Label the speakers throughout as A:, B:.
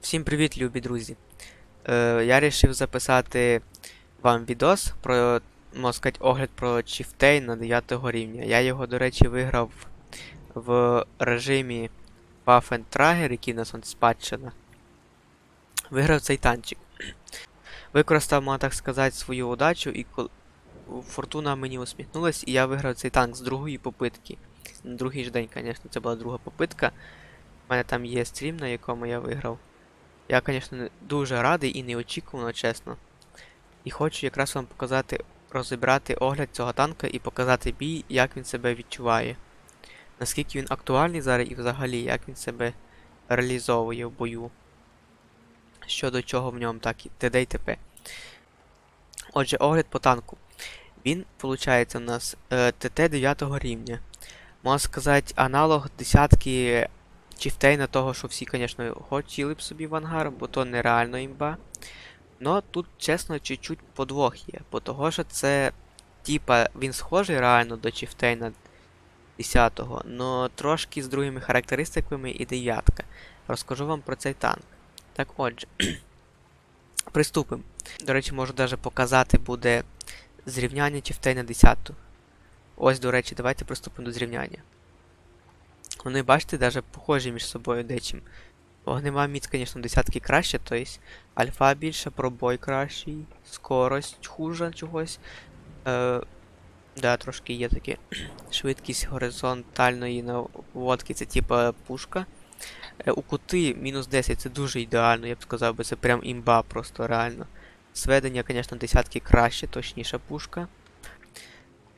A: Всім привіт, любі друзі! Е, я вирішив записати вам відос про, можна сказати, огляд про Чіфтей на 9 рівня. Я його, до речі, виграв в режимі and Trager, який на спадщина. Виграв цей танчик. Використав, можна так сказати, свою удачу, і фортуна мені усміхнулась, і я виграв цей танк з другої попитки. На другий ж день, звісно, це була друга попитка. У мене там є стрім, на якому я виграв. Я, звісно, дуже радий і неочікувано, чесно. І хочу якраз вам показати, розібрати огляд цього танка і показати бій, як він себе відчуває. Наскільки він актуальний зараз і взагалі, як він себе реалізовує в бою. Що до чого в ньому, так і т.д. і т.п. Отже, огляд по танку. Він, виходить, у нас е, ТТ 9 рівня. Можна сказати, аналог десятки чіфтейна того, що всі, звісно, хотіли б собі в ангар, бо то нереально імба. Но тут, чесно, чуть-чуть подвох є, бо того, що це, типа, він схожий реально до чіфтейна 10-го, но трошки з другими характеристиками і дев'ятка. Розкажу вам про цей танк. Так отже, приступимо. До речі, можу даже показати буде зрівняння чіфтейна 10. Ось, до речі, давайте приступимо до зрівняння. Вони, бачите, даже похожі між собою дечим. Вогнева міць, звісно, десятки краще, тобто альфа більше, пробой кращий, скорость хуже чогось. Е, да, трошки є таке. Швидкість горизонтальної наводки, це типа пушка. Е, у кути мінус 10 це дуже ідеально, я б сказав би, це прям імба просто реально. Сведення, звісно, десятки краще, точніша пушка.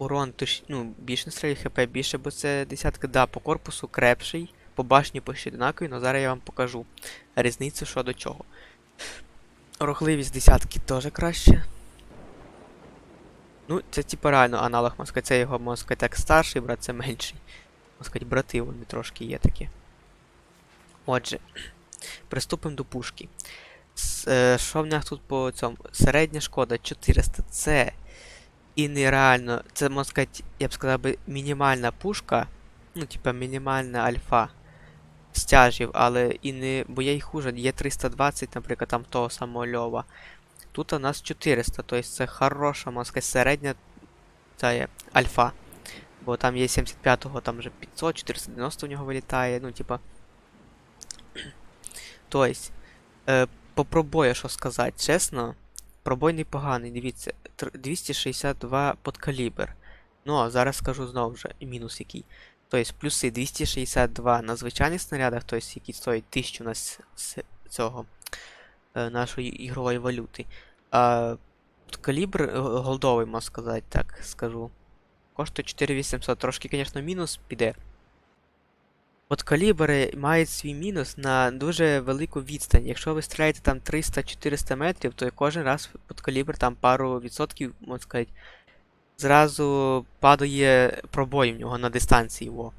A: Урон точ... ну, більше не стріляє, хп більше, бо це десятка, да, по корпусу крепший, по башні почти однакові, але зараз я вам покажу різницю що до чого. Рухливість десятки теж краще. Ну, це типа реально аналог, можна це його, сказати, так старший брат, це менший. Можна сказати, брати вони трошки є такі. Отже, приступимо до пушки. Е, що в нас тут по цьому? Середня шкода 400. Це і нереально. Це, можна сказати, я б сказав би, мінімальна пушка. Ну, типа мінімальна альфа стяжів, але і не. Бо є й хуже, є 320, наприклад, там того самого льова. Тут у нас 400, тобто це хороша, можна сказати, середня ця є альфа. Бо там є 75-го, там вже 500, 490 в нього вилітає, ну, типа. Тобто, е, по що сказати, чесно, пробой непоганий, дивіться, тр- 262 подкалібр. Ну, а зараз скажу знову вже мінус який. Тобто плюси 262 на звичайних снарядах, тобто які стоять 1000 на с- с- цього е, нашої ігрової валюти. А калібр е, голдовий, можна сказати, так скажу. Коштує 4800. Трошки, звісно, мінус піде. От калібри мають свій мінус на дуже велику відстань. Якщо ви стріляєте там 300-400 метрів, то кожен раз під калібр там пару відсотків, можна сказати, зразу падає пробой в нього на дистанції. Во.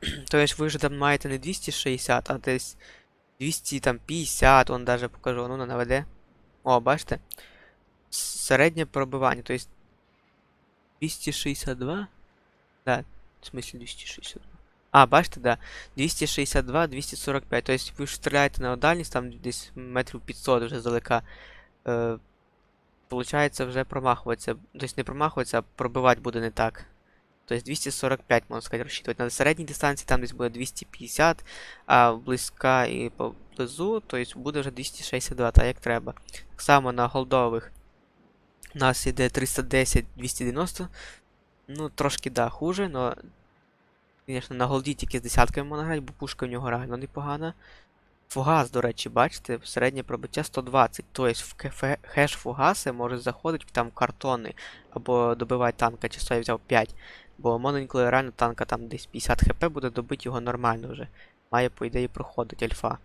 A: Тобто ви вже там маєте не 260, а десь 250, он даже покажу, ну наведе. О, бачите? Середнє пробивання, тобто 262? Да, в смысле 262. А, бачите, да. 262, 245. Тобто ви ж стріляєте на дальність, там десь метрів 500 вже здалека. Е, получається вже промахуватися. Тобто не промахуватися, а пробивати буде не так. Тобто 245, можна сказати, розчитувати. На середній дистанції там десь буде 250, а близька і поблизу, тобто буде вже 262, так як треба. Так само на голдових у нас іде 310-290. Ну, трошки, да, хуже, но Звісно, на голді тільки з десятками можна грати, бо пушка в нього реально непогана. Фугас, до речі, бачите, середнє пробиття 120. Тобто в хеш фугаси може заходити там картони або добивати танка, часу я взяв 5. Бо можна реально танка там десь 50 хп буде добити його нормально вже. Має, по ідеї, проходить альфа.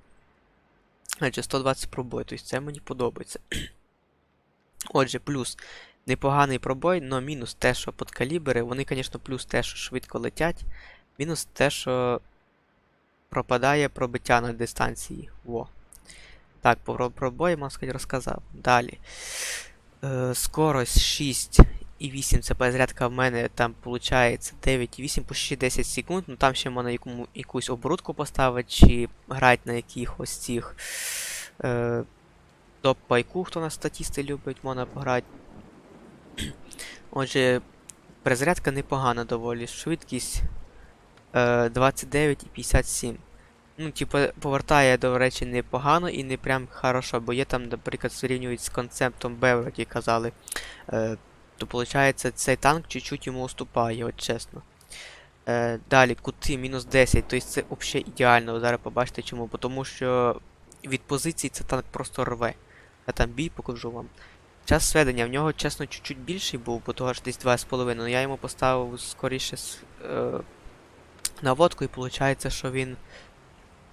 A: Значить, 120 пробой, тобто це мені подобається. Отже, плюс непоганий пробой, но мінус те, що подкалібри, вони, звісно, плюс те, що швидко летять. Мінус те, що пропадає пробиття на дистанції. Во. Так, про пробої, можна сказати, розказав. Далі. Е, скорость 6 9,8 це перезарядка в мене там виходить 9,8 почти 10 секунд. Ну там ще можна якому, якусь оборудку поставити, чи грати на якихось цих е, топ-пайку, хто на статісти любить, можна пограти. Отже, перезарядка непогана доволі. Швидкість е, 29,57. Ну, типу, повертає, до речі, непогано і не прям хорошо, бо є там, наприклад, зрівнюють з концептом Б, які казали. Е, то виходить, цей танк чуть-чуть йому уступає, от чесно. Е, далі, кути мінус 10, тобто це взагалі ідеально. Зараз побачите чому. Тому що від позиції це танк просто рве. Я там бій покажу вам. Час сведення в нього, чесно, чуть-чуть більший був, бо того ж десь 2,5, але я йому поставив скоріше е, наводку, і виходить, що він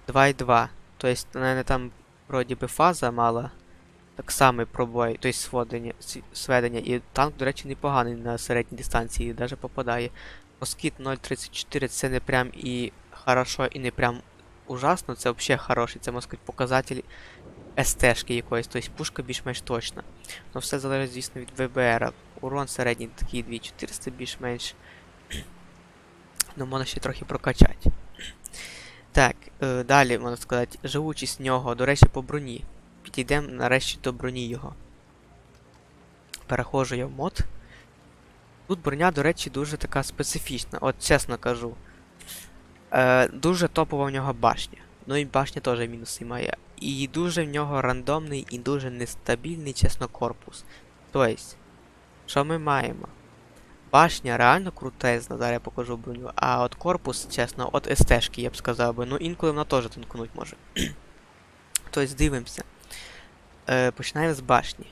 A: 2,2. Тобто, мене там вроді би фаза мала. Так само пробой, тобто сводення, сведення. І танк, до речі, непоганий на середній дистанції, навіть попадає. Москіт 0.34 це не прям і хорошо, і не прям ужасно, це взагалі хороший, це можна сказати, показатель СТ-шки якоїсь, тобто пушка більш-менш точна. Ну все залежить, звісно, від ВБР. Урон середній такий 2400 більш-менш. Ну, можна ще трохи прокачати. Так, е, далі можна сказати, живучість нього, до речі, по броні. Підійдемо нарешті до броні його. Переходжу я в мод. Тут броня, до речі, дуже така специфічна, от чесно кажу. Е, дуже топова в нього башня. Ну і башня теж мінуси має. І дуже в нього рандомний і дуже нестабільний, чесно, корпус. Тобто, що ми маємо? Башня реально крутезна, зараз я покажу броню. А от корпус, чесно, от СТ-шки, я б сказав би. Ну інколи вона теж танкнуть може. тобто дивимося. Е, починаємо з башні.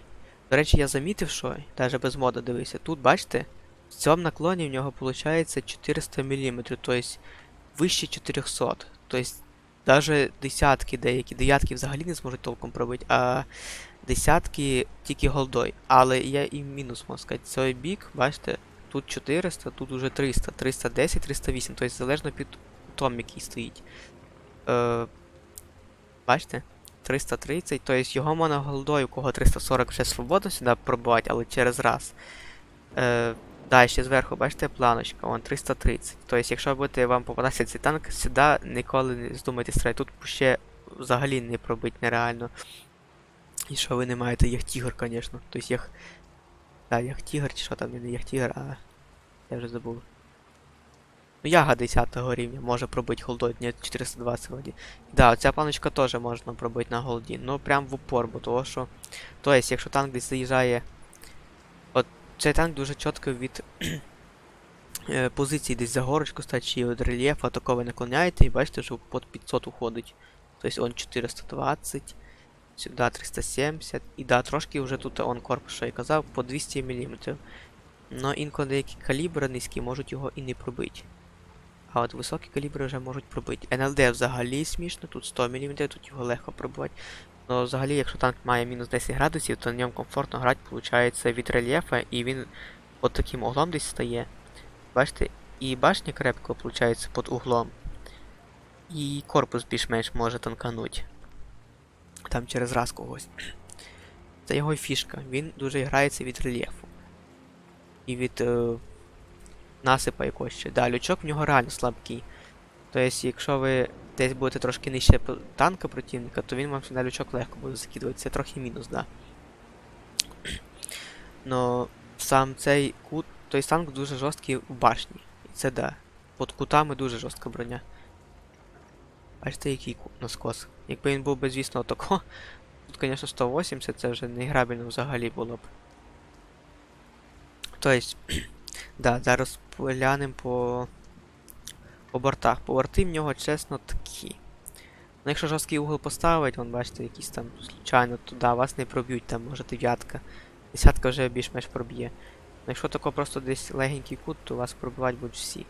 A: До речі, я замітив, що, навіть без мода дивився, тут, бачите, в цьому наклоні в нього виходить 400 мм, тобто вище 400. Тобто, навіть десятки деякі, дев'ятки взагалі не зможуть толком пробити, а десятки тільки голдой. Але є і мінус, можна сказати. Цей бік, бачите, тут 400, тут уже 300, 310, 308, тобто залежно під том, який стоїть. Е, бачите? 330, тобто його можна голдою, у кого 340 вже свободно сюди пробувати, але через раз. Е, Далі зверху, бачите, планочка, вон 330. Тобто, якщо будете вам попадатися цей танк, сюди ніколи не здумайте стріляти. Тут ще взагалі не пробити нереально. І що ви не маєте яхтігр, звісно. Тобто їх. Так, яхтігр, чи що там не яхтігр, а. Я вже забув. Ну, яга 10 рівня може пробити голдой, ні, 420 вроді. Да, ця планочка теж можна пробити на голді. Ну прям в упор, бо того що. Тобто, якщо танк десь заїжджає. От цей танк дуже чітко від е, позиції десь за горочку стать, чи від рельєфа такого наклоняєте, і бачите, що під 500 уходить. Тобто он 420, сюди 370. І да, трошки вже тут он корпус, що я казав, по 200 мм. Но інколи деякі калібри низькі можуть його і не пробити. А от високі калібри вже можуть пробити. НЛД взагалі смішно, тут 100 мм, тут його легко пробувати. Ну, взагалі, якщо танк має мінус 10 градусів, то на ньому комфортно грати, виходить, від рельєфа, і він от таким углом десь стає. Бачите, і башня крепко, виходить, під углом. І корпус більш-менш може танкануть. Там через раз когось. Це його фішка. Він дуже грається від рельєфу. І від е, насипа якогось ще. Да, лючок в нього реально слабкий. Тобто, якщо ви десь будете трошки нижче танка противника, то він вам сюди лючок легко буде закидувати. Це трохи мінус, да. Но сам цей кут, той танк дуже жорсткий в башні. І це да. Під кутами дуже жорстка броня. Бачите, який наскос. Якби він був би, звісно, отако, тут, звісно, 180, це вже не грабельно взагалі було б. Тобто, да, зараз поглянемо по, по бортах. По борти в нього, чесно, такі. Ну, якщо жорсткий угол поставить, вон бачите, якийсь там случайно туди, вас не проб'ють, там може дев'ятка. Десятка вже більш-менш проб'є. Ну, якщо тако просто десь легенький кут, то вас пробивати будуть всі.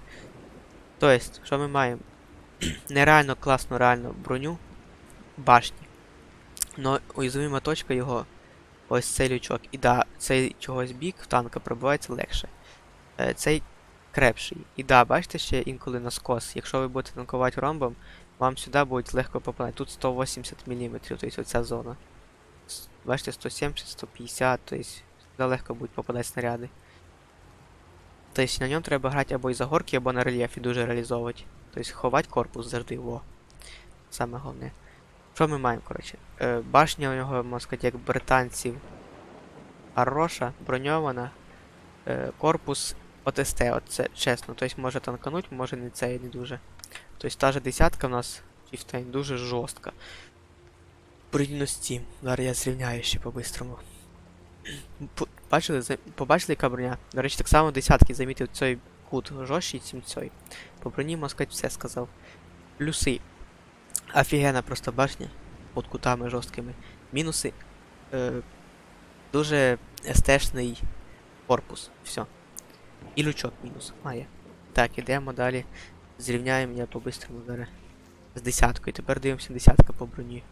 A: Тобто, що ми маємо? Нереально класну реально броню башні. Но уязвима точка його ось цей лючок. І да, цей чогось бік танка пробивається легше. Е, цей крепший. І да, бачите ще інколи на скос. Якщо ви будете танкувати ромбом, вам сюди будуть легко попадати. Тут 180 мм, тобто оця зона. Бачите, 170, 150, тобто сюди легко будуть попадати снаряди. Тобто на ньому треба грати або із горки, або на рельєфі дуже реалізовувати. Тобто ховати корпус завжди, во. Саме головне. Що ми маємо, коротше? Е, башня у нього, можна сказати, як британців. Хороша, броньована. Е, корпус ОТСТ, от це чесно. Тобто може танкануть, може не це і не дуже. Тобто та же десятка в нас Чіфтейн дуже жорстка. Тим. Зараз я зрівняю ще по-бистрому. Бачили, побачили, яка броня? До речі, так само десятки замітив цей кут жорсткий, чим цей. По броні, можна сказати, все сказав. Плюси. Офігенна просто башня. Під кутами жорсткими. Мінуси. Е, дуже естешний корпус. Все. І лючок мінус має. Так, ідемо далі. Зрівняємо я по-бистрому зараз. З десяткою. Тепер дивимося десятка по броні.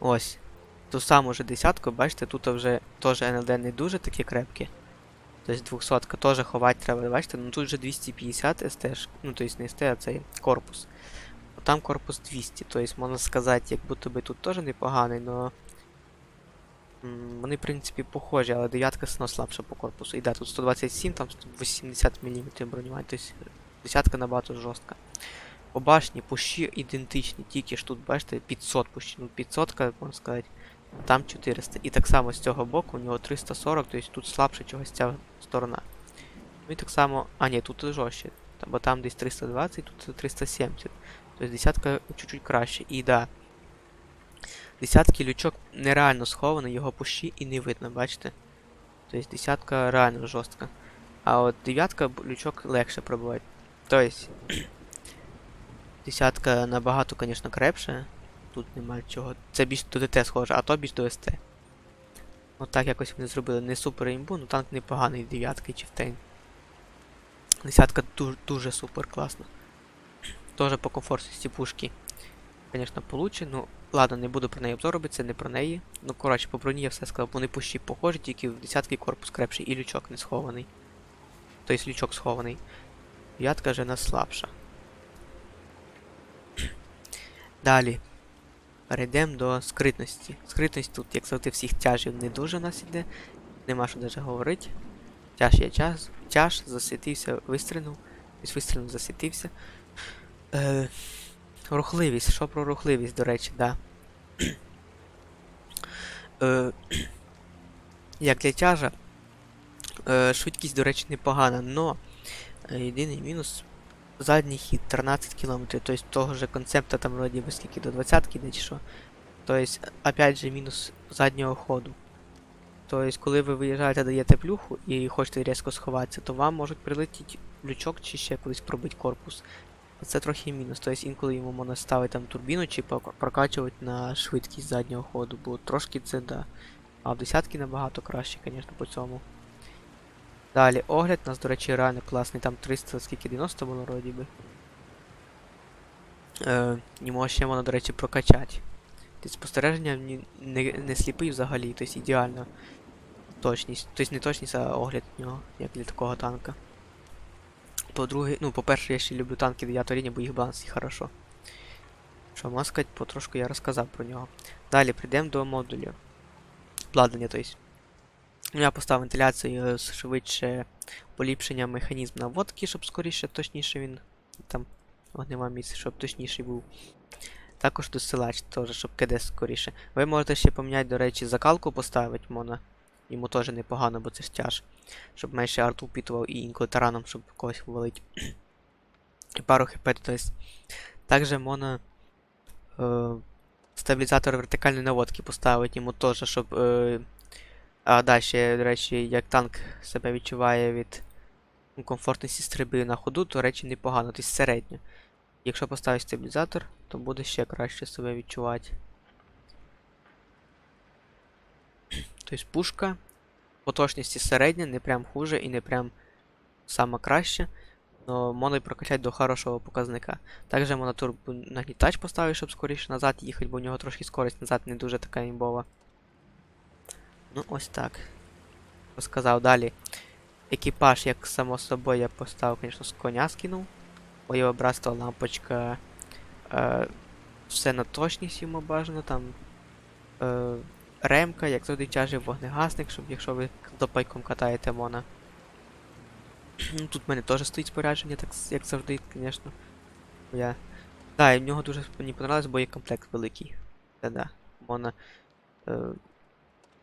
A: Ось. Ту саму же десятку, бачите, тут вже теж НЛД не дуже такі крепкі. Тобто 200 теж ховати треба, бачите, ну тут вже 250 СТ, ну тобто не СТ, а цей корпус. Там корпус 200, тобто можна сказати, як будто би тут теж непоганий, но вони в принципі похожі, але дев'ятка все одно слабша по корпусу. І да, тут 127, там 80 мм бронювання, тобто десятка набагато жорстка. По башні пущі ідентичні, тільки ж тут, бачите, 500 пущі, ну 500, можна сказати, там 400. І так само з цього боку у нього 340, тобто тут слабше чогось ця сторона. Ну і так само. А, ні, тут жорстче. Бо там десь 320, тут 370. Тобто десятка чуть-чуть краще. І да. Десятки лючок нереально схований, його пущі і не видно, бачите? Тобто десятка реально жорстка. А от дев'ятка лючок легше пробивати. Тобто. Десятка набагато, звісно, крепше. Тут немає чого. Це більш до ДТ схоже, а то більш до СТ. От так якось вони зробили. Не супер імбу, ну танк непоганий дев'ятки чи втейн. Десятка дуже, дуже супер класна. Тоже по комфортності пушки. Звісно, получше, ну ладно, не буду про неї обзор робити, це не про неї. Ну, коротше, по броні я все сказав, вони пущі похожі, тільки в десятки корпус крепший і лючок не схований. Тобто лючок схований. Дев'ятка вже нас слабша. Далі. Перейдемо до скритності. Скритність тут, як завжди, всіх тяжів не дуже у нас іде. Нема що даже говорити. Тяж є тяж, тяж, засвітився, вистрілив. Ось вистрілив, засвітився. Е, рухливість. Що про рухливість, до речі, да. е, як для тяжа, е, швидкість, до речі, непогана, но е, єдиний мінус задній хід 13 км, тобто того же концепта там вроді би скільки до 20 йде чи що. Тобто, опять же, мінус заднього ходу. Тобто, коли ви виїжджаєте, даєте плюху і хочете різко сховатися, то вам можуть прилетіти лючок чи ще кудись пробити корпус. Це трохи мінус. Тобто інколи йому можна ставити там турбіну чи прокачувати на швидкість заднього ходу, бо трошки це да. А в десятки набагато краще, звісно, по цьому. Далі огляд у нас, до речі, реально класний, там 300, скільки 90 було вроді би. Е, йому ще можна, до речі, прокачати. Тобто спостереження ні- не, не сліпий взагалі, тобто ідеально. Точність. Тобто не точність, а огляд нього, як для такого танка. По-друге, ну, по-перше, я ще люблю танки 9 рівня, бо їх баланс і хорошо. Що, можна сказати, потрошку я розказав про нього. Далі прийдемо до модулів. Обладнання, тобто. Ну, Я поставив вентиляцію з швидше поліпшення механізму наводки, щоб скоріше, точніше він там вогнева місце, щоб точніший був. Також досилач теж, щоб КД скоріше. Ви можете ще поміняти, до речі, закалку поставити можна. Йому теж непогано, бо це ж тяж. Щоб менше арту впітував і інколи тараном, щоб когось валить. І пару хп, тобто. Також можна е, стабілізатор вертикальної наводки поставити йому теж, щоб. Е, а далі, до речі, як танк себе відчуває від ну, комфортності стрільби на ходу, то речі непогано, тобто середньо. Якщо поставити стабілізатор, то буде ще краще себе відчувати. Тобто пушка по точності середня, не прям хуже і не прям сама краще. Но можна прокачати до хорошого показника. Також можна турбонагнітач поставити, щоб скоріше назад їхати, бо у нього трошки скорість назад не дуже така імбова. Ну, ось так. Розказав далі. Екіпаж, як само собою, я поставив, звісно, з коня скинув. Бойове братство, лампочка. Е, все на точність йому бажано, там. Е, ремка, як завжди тяжий вогнегасник, щоб якщо ви допайком катаєте мона. Ну, Тут в мене теж стоїть спорядження, так як завжди, звісно. Я. Да, і в нього дуже мені є комплект великий. Та-да. Можна. Е,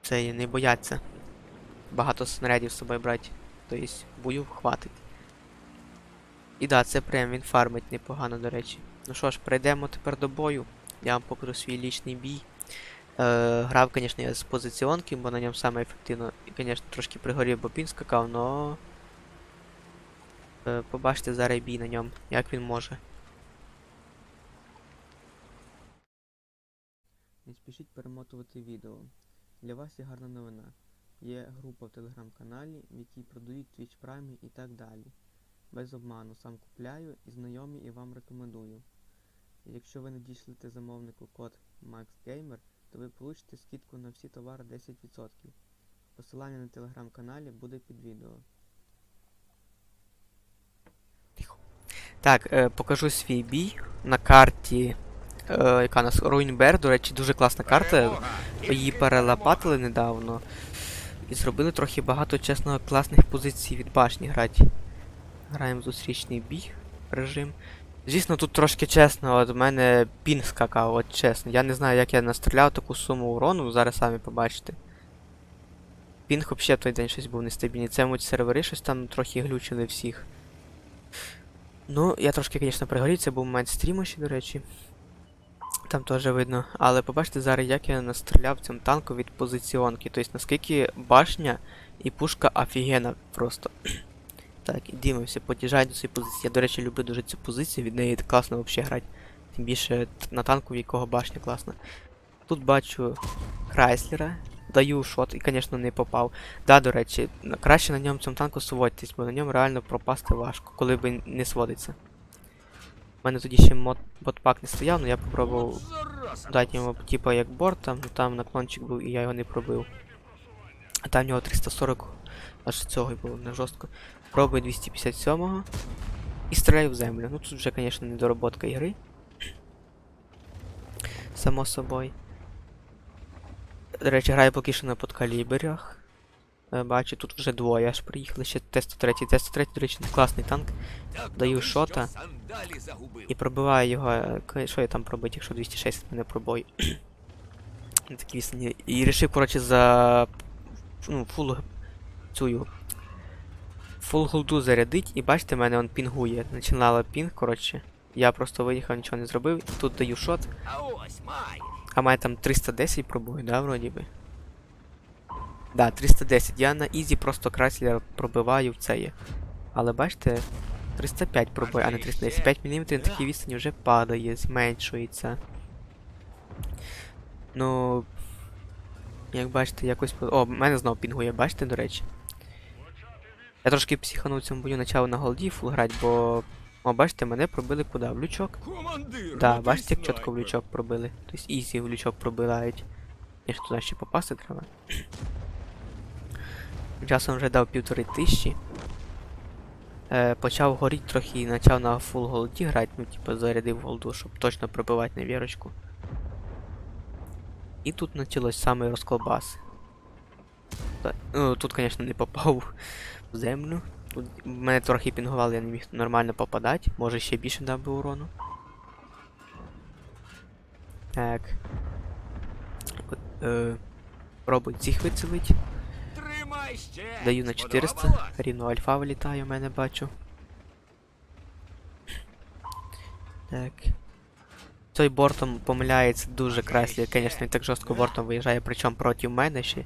A: це не бояться. Багато снарядів з собою брати. Тобто бою хватить. І да, це прям він фармить непогано, до речі. Ну що ж, перейдемо тепер до бою. Я вам покажу свій лічний бій. Е, грав, звісно, я з позиціонки, бо на ньому саме ефективно. І, звісно, трошки пригорів, бо пін скакав, но. Е, побачите зараз бій на ньому, як він може. Не спішіть перемотувати відео. Для вас є гарна новина. Є група в телеграм-каналі, в якій продають Twitch Prime і так далі. Без обману сам купляю і знайомі і вам рекомендую. Якщо ви надішлете замовнику код MaxGamer, то ви получите скидку на всі товари 10%. Посилання на телеграм-каналі буде під відео. Так, е, покажу свій бій на карті. Е, яка у нас Руінбер, до речі, дуже класна карта. Її перелопатили недавно. І зробили трохи багато чесно класних позицій від башні грати. Граємо зустрічний бій режим. Звісно, тут трошки чесно, от в мене пінг скакав, от чесно. Я не знаю, як я настріляв таку суму урону, зараз самі побачите. Пінг взагалі в той день щось був нестабільний. Це, мабуть, сервери щось там трохи глючили всіх. Ну, я трошки, звісно, пригорів, це був момент стріму ще, до речі. Там теж видно. Але побачите зараз, як я настріляв цьому танку від позиціонки. Тобто наскільки башня і пушка офігенна просто. так, дивимося, потяжають до цієї позиції. Я, до речі, люблю дуже цю позицію, від неї класно взагалі грати. Тим більше на танку, в якого башня класна. Тут бачу Крайслера, даю шот і, звісно, не попав. Да, до речі, краще на ньому цьому танку сводитись, бо на ньому реально пропасти важко, коли би не сводиться. У мене тоді ще мод ботпак не стояв, але я попробував дати йому, типа як борт, там, ну там наклончик був і я його не пробив. А там в нього 340 аж цього й було не жорстко. Пробую 257-го і стріляю в землю. Ну тут вже, звісно, недороботка ігри. Само собою. До речі, граю поки що на подкаліберах. Е, Бачу, тут вже двоє аж приїхали, ще Т-103. Т-103, до речі, класний танк. Даю шота. І пробиваю його. е, Що я там пробити, якщо 260 мене пробой. Такі відстані. І рішив, коротше, за. Ну, фул цю. Фул голду зарядить, і бачите, мене он пінгує. Починала пінг, коротше. Я просто виїхав, нічого не зробив. Тут даю шот.
B: А має.
A: Там 310 пробую, да, вроді би. Да, 310. Я на ізі просто краслер пробиваю в це є. Але бачите, 305 пробую, а не 310. 5 мм на такій відстані вже падає, зменшується. Ну. Як бачите, якось. О, мене знову пінгує, бачите, до речі. Я трошки психанув цьому бою, почав на голді фул грати, бо. О, бачите, мене пробили куди? В лючок?
B: Командир.
A: Да, бачите, як чітко в лючок пробили. Тобто ізі в лючок пробивають. Я ж туди ще попасти треба. Часом вже дав півтори тисячі. Е, почав горіти трохи і почав на фул голді грати, ну типу зарядив голду, щоб точно пробивати на вірочку. І тут почалось саме розколбас. Та- Ну, тут, звісно, не попав в землю. Тут мене трохи пінгували, я не міг нормально попадати. Може ще більше дав би урону. Так. Е, пробуй цих вицілить. Даю на 400. Рівно альфа вилітає, у мене бачу. Так. Той бортом помиляється дуже красно. Звісно, він так жорстко бортом виїжджає, причому проти мене ще.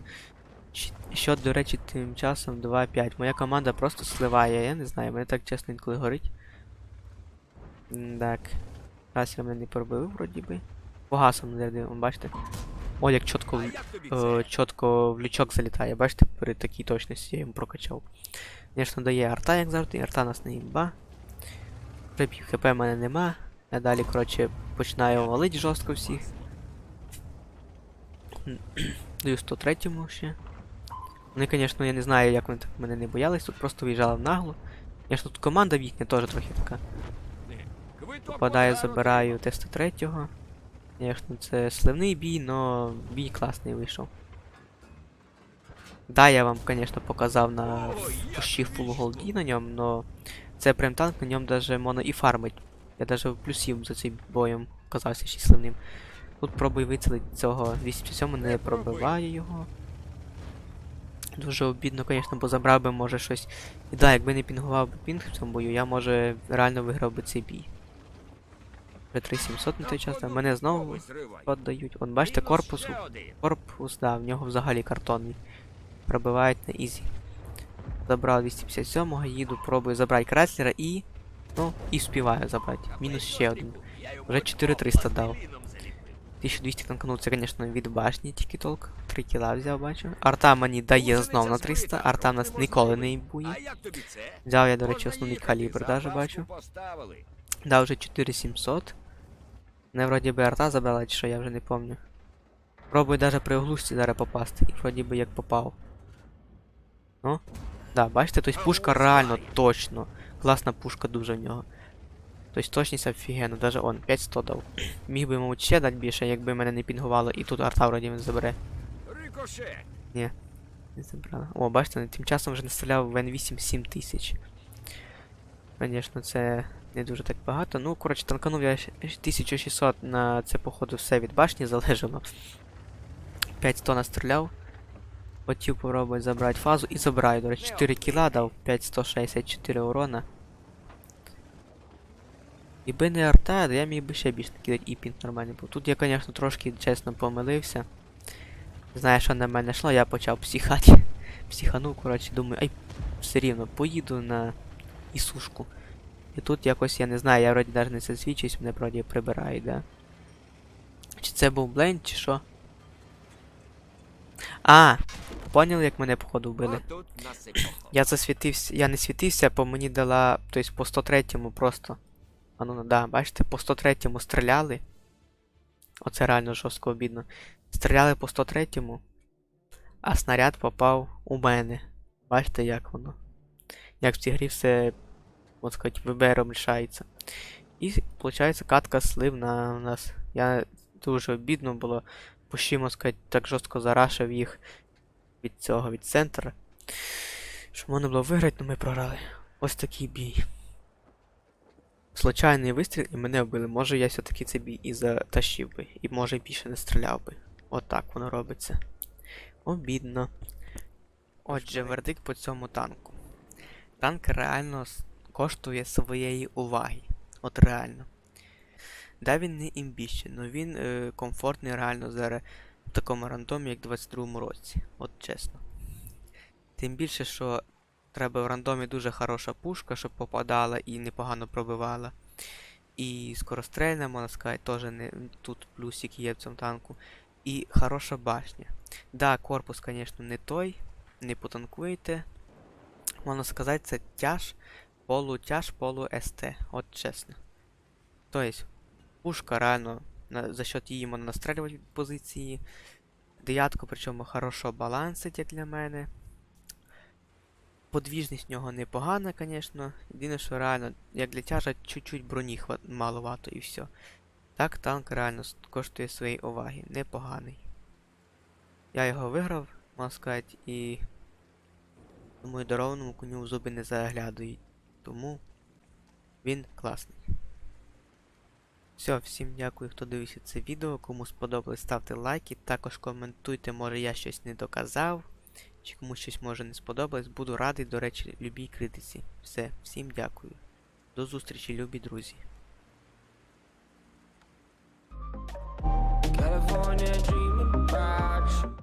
A: Що, до речі, тим часом 2-5. Моя команда просто сливає, я не знаю, мене так чесно інколи горить. Так. Раз я мене не пробив, вроді би. По гасам не бачите? О, як чітко е, чітко в лючок залітає. Бачите, при такій точності я йому прокачав. Звісно, дає арта, як завжди, арта нас не імба. Припів хп в мене нема. Я далі, коротше, починаю валити жорстко всіх. Даю 103-му ще. Вони, звісно, я не знаю, як вони так мене не боялись, тут просто виїжджали в наглу. Звісно, тут команда в їхня теж трохи така. Попадаю, забираю Т-103. Звісно, це сливний бій, но бій класний вийшов. Да, я вам, конечно, показав на пущі
B: тобі
A: Full на ньому, но це прям танк, на ньому даже можна і фармить. Я даже в плюсів за цим боєм казався щасливим. Тут пробую вицілити цього 207 не пробиває його. Дуже обідно, звісно, бо забрав би може щось. І да, якби не пінгував би пінг в цьому бою, я може реально виграв би цей бій. Вже 3700 на той час, а мене знову віддають. От бачите, корпус, корпус, да, в нього взагалі картонний. Пробивають на ізі. Забрав 257-го, їду, пробую забрати Креслера і. Ну, і співаю забрати. Мінус ще один. Вже 4300 дав. 1200 танканув, це, звісно, від башні тільки толк. 3 кіла взяв, бачу. Арта мені дає знов на 300, арта в нас ніколи не імбує. Взяв я, до речі, основний калібр, даже бачу. Да, вже 4700. Не вроді би арта забрала, чи що, я вже не помню. Пробую даже при оглушці зараз попасти. І вроді би як попав. Ну. Да, бачите, тобто пушка реально точно. Класна пушка дуже в нього. Тобто точність офігенно, даже он 500 дав. Міг би, мабуть, ще дати більше, якби мене не пінгувало, і тут арта вроді він забере.
B: Рикошет.
A: Не забрала. О, бачите, тим часом вже настріляв в N8 7000. Звісно, це не дуже так багато. Ну, коротше, танканув я щ- 1600 на це, походу, все від башні залежало. 500 настріляв. Хотів попробувати забрати фазу і забираю, до речі, 4 кіла дав, 5164 урона. І би не арта, я міг би ще більше накидати і пінг нормально був. Тут я, звісно, трошки чесно помилився. Знаю, що на мене йшло, я почав психати. Психанув, коротше, думаю, ай, все рівно, поїду на Ісушку. І тут якось, я не знаю, я вроді навіть не засвідчуюсь, мене вроді прибирають, да. Чи це був бленд, чи що? А! Поняли, як мене походу вбили? Я засвітився, я не світився, бо мені дала, тобто по 103-му просто. А ну, да, бачите, по 103-му стріляли. Оце реально жорстко обідно. Стріляли по 103-му, а снаряд попав у мене. Бачите, як воно. Як в цій грі все, можна сказати, вибером рішається. І, виходить, катка слив на нас. Я дуже обідно було, пощі, можна сказати, так жорстко зарашив їх від цього, від центра. Що можна було виграти, але ми програли. Ось такий бій. Случайний вистріл і мене вбили. Може я все-таки цей бій і затащив би. І може більше не стріляв би. Отак воно робиться. Обідно. Отже, вердикт по цьому танку. Танк реально коштує своєї уваги. От реально. Да, він не імбіщий, але він е, комфортний реально зараз в такому рандомі, як в 22-му році. От чесно. Тим більше, що треба в рандомі дуже хороша пушка, щоб попадала і непогано пробивала. І скорострельна, можна сказати, теж не, тут плюсик є в цьому танку. І хороша башня. Да, корпус, звісно, не той, не потанкуєте. Можна сказати, це тяж, полутяж, полу СТ. От чесно. Тобто, пушка реально на, за счет її можна настрелювати від позиції. Дев'ятку, причому хорошо балансить, як для мене. Подвіжність в нього непогана, звісно. Єдине, що реально, як для тяжа, чуть-чуть броні хват... маловато і все. Так, танк реально коштує своєї уваги. Непоганий. Я його виграв, можна сказати, і. Тому й дарованому коню в зуби не заглядують. Тому він класний. Все, всім дякую, хто дивився це відео. Кому сподобалось, ставте лайки. Також коментуйте, може я щось не доказав. Чи комусь щось може не сподобалось. Буду радий, до речі, любій критиці. Все, всім дякую. До зустрічі, любі друзі. California dreaming about you.